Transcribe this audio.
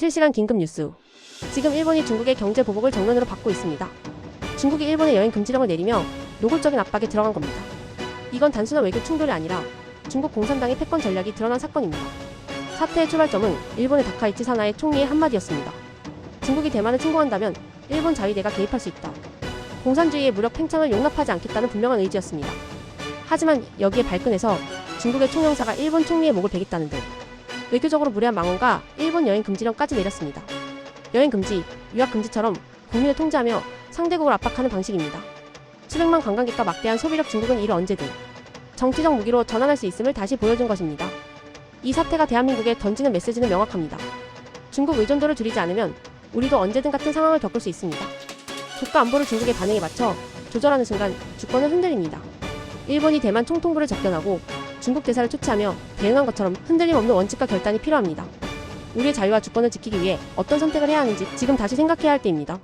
실시간 긴급 뉴스. 지금 일본이 중국의 경제 보복을 정면으로 받고 있습니다. 중국이 일본에 여행 금지령을 내리며 노골적인 압박에 들어간 겁니다. 이건 단순한 외교 충돌이 아니라 중국 공산당의 패권 전략이 드러난 사건입니다. 사태의 출발점은 일본의 다카이치 사나의 총리의 한마디였습니다. 중국이 대만을 침공한다면 일본 자위대가 개입할 수 있다. 공산주의의 무력 팽창을 용납하지 않겠다는 분명한 의지였습니다. 하지만 여기에 발끈해서 중국의 총영사가 일본 총리의 목을 베겠다는 등 외교적으로 무례한 망언과 일본 여행 금지령까지 내렸습니다. 여행 금지, 유학 금지처럼 국민을 통제하며 상대국을 압박하는 방식입니다. 수백만 관광객과 막대한 소비력 중국은 이를 언제든 정치적 무기로 전환할 수 있음을 다시 보여준 것입니다. 이 사태가 대한민국에 던지는 메시지는 명확합니다. 중국 의존도를 줄이지 않으면 우리도 언제든 같은 상황을 겪을 수 있습니다. 국가 안보를 중국의 반응에 맞춰 조절하는 순간 주권은 흔들립니다. 일본이 대만 총통부를 접견하고 중국 대사를 초치하며 대응한 것처럼 흔들림 없는 원칙과 결단이 필요합니다. 우리의 자유와 주권을 지키기 위해 어떤 선택을 해야 하는지 지금 다시 생각해야 할 때입니다.